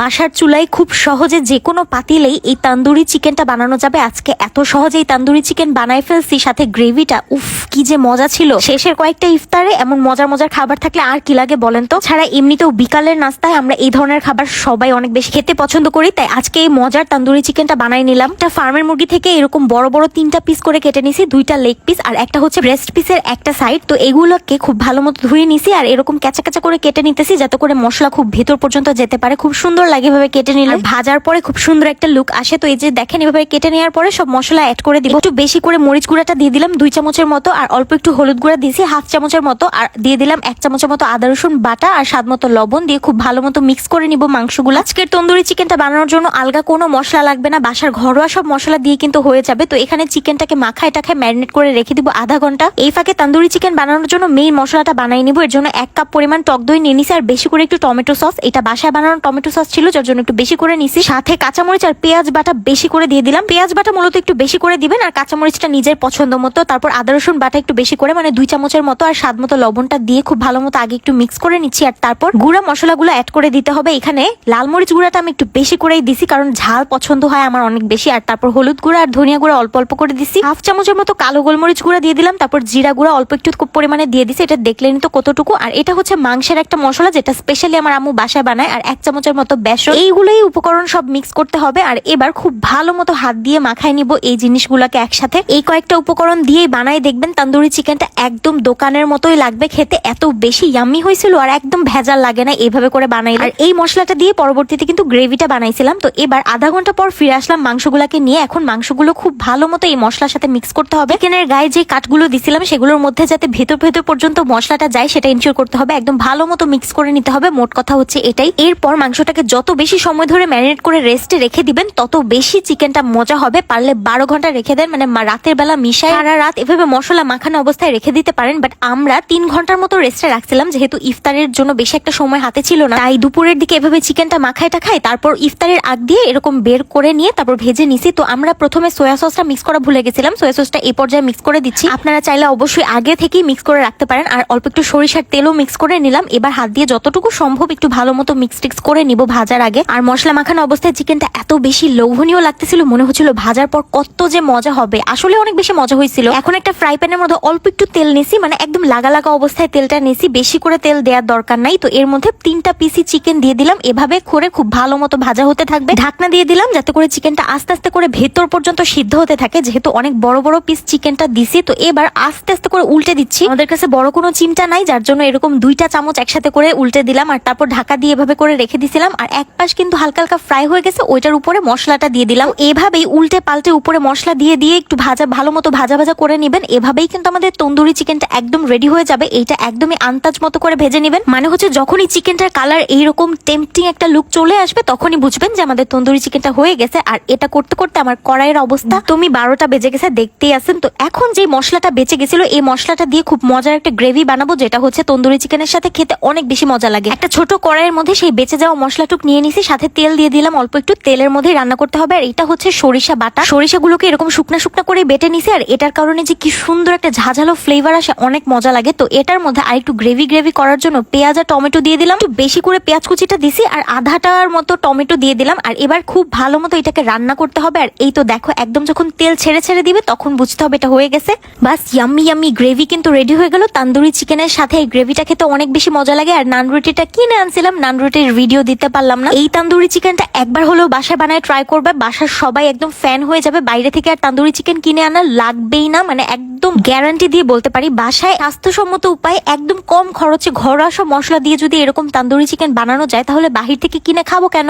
বাসার চুলায় খুব সহজে যে কোনো পাতিলেই এই তান্দুরি চিকেনটা বানানো যাবে। আজকে এত সহজেই তান্দুরি চিকেন বানাই ফেলছি, সাথে গ্রেভিটা, উফ, কি যে মজা ছিল। শেষের কয়েকটা ইফতারে এমন মজার মজার খাবার থাকলে আর কি লাগে বলেন তো? ছাড়া এমনিতেও বিকালের নাস্তায় আমরা এই ধরনের খাবার সবাই অনেক বেশি খেতে পছন্দ করি, তাই আজকে এই মজার তান্দুরি চিকেনটা বানাই নিলাম। একটা ফার্মের মুরগি থেকে এরকম বড় বড় তিনটা পিস করে কেটে নিছি, দুইটা লেগ পিস আর একটা হচ্ছে ব্রেস্ট পিসের একটা সাইড তো এগুলোকে খুব ভালো মতো ধুয়ে নিছি আর এরকম ক্যাচা ক্যাচা করে কেটে নিতেছি, যাতে করে মশলা খুব ভেতর পর্যন্ত যেতে পারে, খুব সুন্দর লাগে এভাবে কেটে নিলে। ভাজার পরে খুব সুন্দর একটা লুক আসে। তো এই যে দেখেন এভাবে কেটে নেওয়ার পরে সব মশলা অ্যাড করে দিব। একটু বেশি করে মরিচ গুঁড়াটা দিয়ে দিলাম দুই চামচের মতো আর অল্প একটু হলুদ গুঁড়া দিয়েছি হাফ চামচের মতো আর দিয়ে দিলাম এক চামচের মতো আদা রসুন বাটা আর স্বাদ মতো লবণ দিয়ে খুব ভালো মতো মিক্স করে নিব মাংসগুলো। আজকের তন্দুরি চিকেনটা বানানোর জন্য আলগা কোনো মশলা লাগবে না। বাসার ঘরোয়া সব মশলা দিয়ে কিন্তু হয়ে যাবে। তো এখানে চিকেনটাকে মাখায় টাখায় ম্যারিনেট করে রেখে দিব আধা ঘণ্টা। এই ফাঁকে তান্দুরি চিকেন বানানোর জন্য মেইন মশলাটা বানাই নিব। এর জন্য এক কাপ পরিমাণ টক দই নিয়ে নিছি আর বেশি করে একটু টমেটো সস। এটা বাসায় বানানো টমেটো সস ছিল, যার জন্য একটু বেশি করে নিছি। সাথে কাঁচামরিচ আর পেঁয়াজ বাটা বেশি করে দিয়ে দিলাম। পেঁয়াজ বাটা মূলত একটু বেশি করে দিবেন, আর কাঁচামরিচটা নিজের পছন্দ মতো। তারপর আদা, রসুন বাটা একটু বেশি করে মানে দুই চামচের মতো, আর স্বাদ মতো লবণটা দিয়ে খুব ভালো মতো আগে একটু মিক্স করে নিচ্ছি। আর তারপর গুঁড়া মশলাগুলো অ্যাড করে দিতে হবে। এখানে লাল মরিচ গুঁড়াটা আমি একটু বেশি করেই দিছি, কারণ ঝাল পছন্দ হয় আমার অনেক বেশি। আর তারপর হলুদ গুঁড়া আর ধনিয়া গুঁড়া অল্প অল্প করে দিছি। হাফ চামচের মতো কালো গোলমরিচ গুঁড়া দিয়ে দিলাম। তারপর জিরা গুঁড়া অল্প একটু খুব পরিমাণে দিয়ে দিছি। এটা দেখলেনি তো কতটুকু। আর এটা হচ্ছে মাংসের একটা মশলা, যেটা স্পেশালি আমার আম্মু বাসায় বানায়। আর এক চামচের মতো বেসন। এইগুলোই উপকরণ সব মিক্স করতে হবে। আর এবার খুব ভালো মতো হাত দিয়ে মাখায় নিব এই জিনিসগুলোকে একসাথে। এই কয়েকটা উপকরণ দিয়েই বানাই দেখবেন তান্দুরি চিকেনটা একদম দোকানের মতোই লাগবে খেতে। এত বেশি ইয়াম্মি হয়েছিল আর একদম ভেজাল লাগে না এইভাবে করে বানাই আর এই মশলাটা দিয়ে পরবর্তীতে কিন্তু গ্রেভিটা বানাইছিলাম। তো এবার আধা ঘণ্টা পর ফিরে আসলাম মাংসগুলোকে নিয়ে। এখন মাংসগুলো খুব ভালো মতো এই মশলার সাথে মিক্স করতে হবে। চিকেনের গায়ে যে কাঠগুলো দিছিলাম, সেগুলোর মধ্যে যাতে ভেতর ভেতর পর্যন্ত মশলাটা যায়, সেটা ইনশিওর করতে হবে। একদম ভালো মতো মিক্স করে নিতে হবে। মোট কথা হচ্ছে এটাই। এরপর মাংসটাকে যত বেশি সময় ধরে ম্যারিনেট করে রেস্টে রেখে দিবেন, তত বেশি চিকেনটা মজা হবে। পারলে বারো ঘণ্টা রেখে দেন মানে রাতের বেলা মিশায় সারা রাত এভাবে মশলা মাখানো অবস্থায় রেখে দিতে পারেন বাট আমরা তিন ঘণ্টার মতো রেস্টে রাখছিলাম, যেহেতু ইফতারের জন্য বেশি একটা সময় হাতে ছিল না। তাই দুপুরের দিকে এভাবে চিকেনটা মাখায় টাখাই, তারপর ইফতারের আগ দিয়ে এরকম বের করে নিয়ে তারপর ভেজে নিছি। তো আমরা প্রথমে সোয়া সসটা মিক্স করা ভুলে গেছিলাম, সোয়া সসটা এই পর্যায়ে মিক্স করে দিচ্ছি। আপনারা চাইলে অবশ্যই আগে থেকেই মিক্স করে রাখতে পারেন, আর অল্প একটু সরিষার তেলও মিক্স করে নিলাম। এবার হাত দিয়ে যতটুকু সম্ভব একটু ভালো মতো মিক্স টিক্স করে নিব ভাজার আগে আর মশলা মাখানো অবস্থায় চিকেনটা এত বেশি লোভনীয় লাগতেছিল, মনে হচ্ছিল ভাজার পর কত যে মজা হবে। আসলে অনেক বেশি মজা হয়েছিল। এখন একটা ফ্রাই প্যানের মধ্যে অল্প একটু তেল নিছি মানে একদম লাগা লাগা অবস্থায় তেলটা নিছি, বেশি করে তেল দেওয়ার দরকার নাই। তো এর মধ্যে তিনটা পিসি চিকেন দিয়ে দিলাম, এভাবে করে খুব ভালো মতো ভাজা হতে থাকবে। ঢাকনা দিয়ে দিলাম, যাতে করে চিকেনটা আস্তে আস্তে করে ভেতর পর্যন্ত সিদ্ধ হতে থাকে। যেহেতু অনেক বড় বড় পিস চিকেনটা দিছি, তো এবার আস্তে আস্তে করে উল্টে দিচ্ছি। আমাদের কাছে বড় কোনো চিমটা নাই, যার জন্য এরকম দুইটা চামচ একসাথে করে উল্টে দিলাম, আর তারপর ঢাকা দিয়ে এভাবে করে রেখে দিছিলাম, আর এক পাশ কিন্তু হালকা হালকা ফ্রাই হয়ে গেছে, ওইটার উপরে মশলাটা দিয়ে দিলাম। এভাবেই উল্টে পাল্টে উপরে মশলা দিয়ে দিয়ে একটু ভাজা, ভালো মতো ভাজা ভাজা করে নেবেন। এভাবেই কিন্তু আমাদের তন্দুরি চিকেনটা একদম রেডি হয়ে যাবে। এইটা একদমই আন্তাজ মতো করে ভেজে নেবেন। মানে হচ্ছে যখনই চিকেনটার কালার এইরকম টেম্পটিং একটা লুক চলে আসবে, তখনই বুঝবেন যে আমাদের তন্দুরি চিকেনটা হয়ে গেছে। আর এটা করতে করতে আমার কড়াইয়ের অবস্থা, তুমি বারোটা বেজে গেছে, দেখতেই আছেন। তো এখন যে মশলাটা বেঁচে গেছিল, এই মশলাটা দিয়ে খুব মজার একটা গ্রেভি বানাবো, যেটা হচ্ছে তন্দুরি চিকেনের সাথে খেতে অনেক বেশি মজা লাগে। একটা ছোট কড়াইয়ের মধ্যে সেই বেঁচে যাওয়া মশলাটুক নিয়ে নিছি, সাথে তেল দিয়ে দিলাম, অল্প একটু তেলের মধ্যে রান্না করতে হবে। আর এটা হচ্ছে সরিষা বাটা। সরিষাগুলোকে এরকম শুকনা শুকনা করে বেটে নিছি, আর এটার কারণে যে কি সুন্দর একটা ঝাঝালো ফ্লেভার আসে, অনেক মজা লাগে। তো এটার মধ্যে আর একটু গ্রেভি গ্রেভি করার জন্য পেঁয়াজ আর টমেটো দিয়ে দিলাম। একটু বেশি করে পেঁয়াজ কুচিটা দিছি, আর আধাটার মতো টমেটো দিয়ে দিলাম। আর এবার খুব ভালো মতো এটাকে রান্না করতে হবে। আর এই তো দেখো, একদম যখন তেল ছেড়ে ছেড়ে দিবে, তখন বুঝতে হবে এটা হয়ে গেছে। বাস ইয়াম্মি ইয়াম্মি গ্রেভি কিন্তু রেডি হয়ে গেল। তান্দুরি চিকেনের সাথে এই গ্রেভিটা খেতে অনেক বেশি মজা লাগে। আর নান রুটিটা কিনে আনছিলাম, নান রুটির ভিডিও দিতে পারলাম না? এই তান্দুরি চিকেনটা একবার হলেও বাসায় বানায় ট্রাই করবে। বাসার সবাই একদম ফ্যান হয়ে যাবে। বাইরে থেকে আর তান্দুরি চিকেন কিনে আনা লাগবেই না। মানে একদম গ্যারান্টি দিয়ে বলতে পারি, বাসায় স্বাস্থ্যসম্মত উপায় একদম কম খরচে ঘরোয়া সব মশলা দিয়ে যদি এরকম তান্দুরি চিকেন বানানো যায়, তাহলে বাহির থেকে কিনে খাব কেন?